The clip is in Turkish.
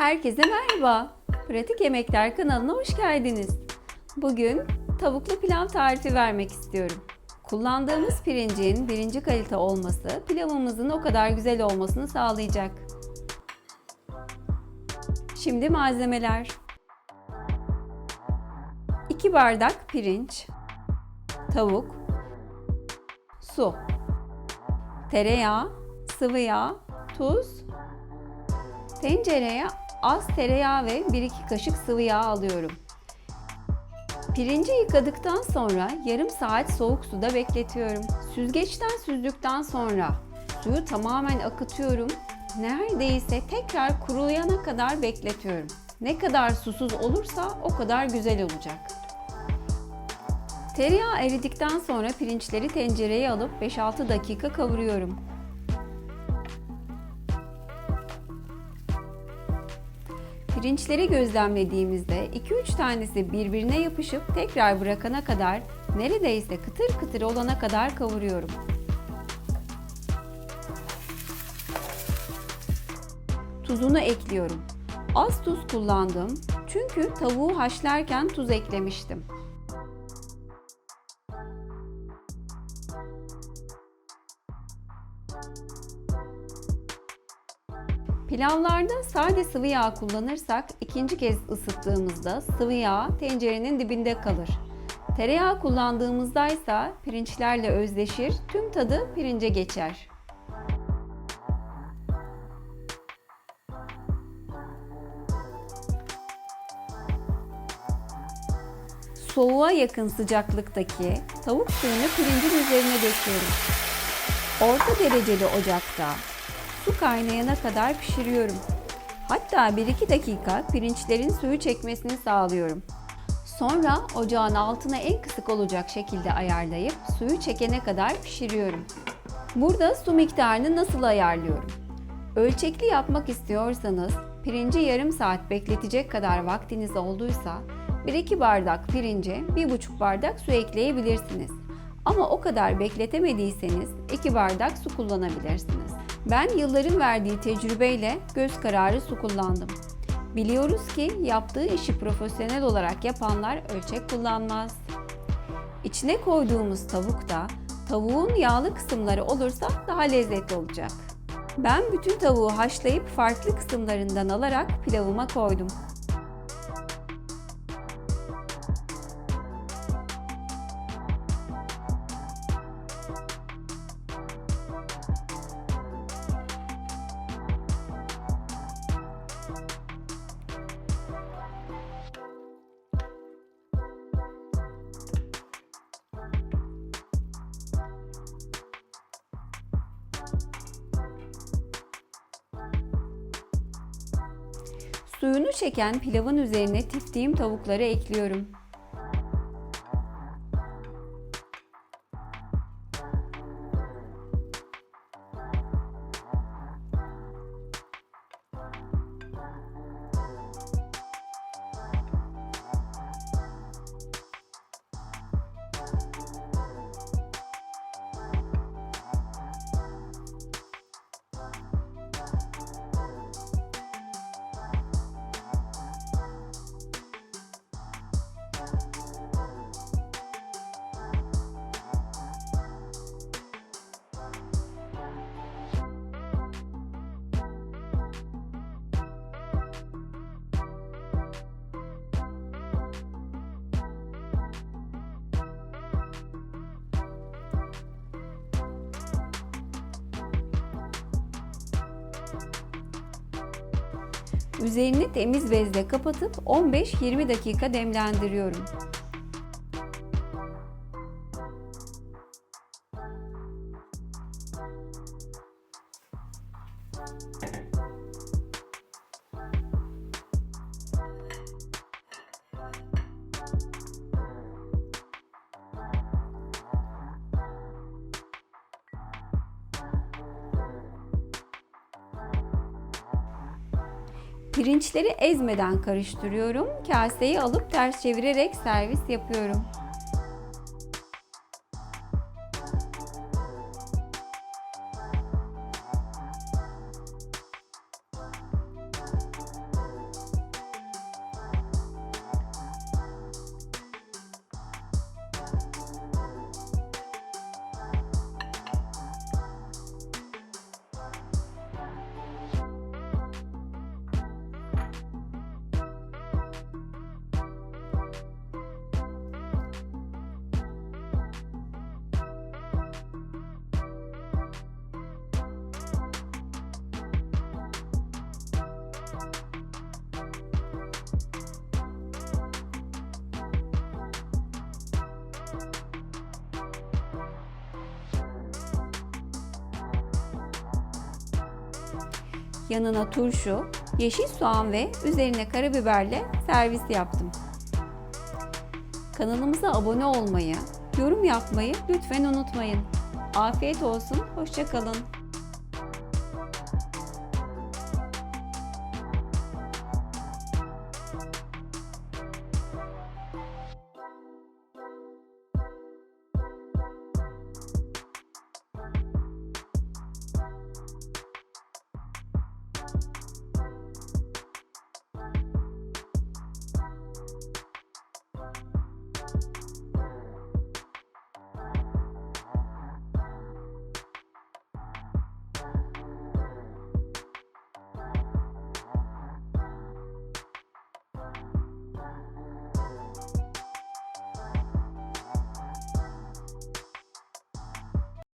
Herkese merhaba. Pratik Yemekler kanalına hoş geldiniz. Bugün tavuklu pilav tarifi vermek istiyorum. Kullandığımız pirincin birinci kalite olması pilavımızın o kadar güzel olmasını sağlayacak. Şimdi malzemeler. 2 bardak pirinç, tavuk, su, tereyağı, sıvı yağ, tuz, Tencereye az tereyağı ve 1-2 kaşık sıvı yağ alıyorum. Pirinci yıkadıktan sonra yarım saat soğuk suda bekletiyorum. Süzgeçten süzdükten sonra suyu tamamen akıtıyorum. Neredeyse tekrar kuruyana kadar bekletiyorum. Ne kadar susuz olursa o kadar güzel olacak. Tereyağı eridikten sonra pirinçleri tencereye alıp 5-6 dakika kavuruyorum. Pirinçleri gözlemlediğimizde 2-3 tanesi birbirine yapışıp tekrar bırakana kadar neredeyse kıtır kıtır olana kadar kavuruyorum. Tuzunu ekliyorum. Az tuz kullandım çünkü tavuğu haşlarken tuz eklemiştim. Pilavlarda sade sıvı yağ kullanırsak ikinci kez ısıttığımızda sıvı yağ tencerenin dibinde kalır. Tereyağı kullandığımızda ise pirinçlerle özleşir, tüm tadı pirince geçer. Soğuğa yakın sıcaklıktaki tavuk suyunu pirincin üzerine döküyorum. Orta dereceli ocakta su kaynayana kadar pişiriyorum. Hatta 1-2 dakika pirinçlerin suyu çekmesini sağlıyorum. Sonra ocağın altına en kısık olacak şekilde ayarlayıp suyu çekene kadar pişiriyorum. Burada su miktarını nasıl ayarlıyorum? Ölçekli yapmak istiyorsanız pirinci yarım saat bekletecek kadar vaktiniz olduysa 1-2 bardak pirince 1,5 bardak su ekleyebilirsiniz. Ama o kadar bekletemediyseniz 2 bardak su kullanabilirsiniz. Ben yılların verdiği tecrübeyle göz kararı su kullandım. Biliyoruz ki yaptığı işi profesyonel olarak yapanlar ölçek kullanmaz. İçine koyduğumuz tavukta tavuğun yağlı kısımları olursa daha lezzetli olacak. Ben bütün tavuğu haşlayıp farklı kısımlarından alarak pilavıma koydum. Suyunu çeken pilavın üzerine tiftiğim tavukları ekliyorum. Üzerini temiz bezle kapatıp 15-20 dakika demlendiriyorum. Pirinçleri ezmeden karıştırıyorum. Kaseyi alıp ters çevirerek servis yapıyorum. Yanına turşu, yeşil soğan ve üzerine karabiberle servis yaptım. Kanalımıza abone olmayı, yorum yapmayı lütfen unutmayın. Afiyet olsun, hoşça kalın.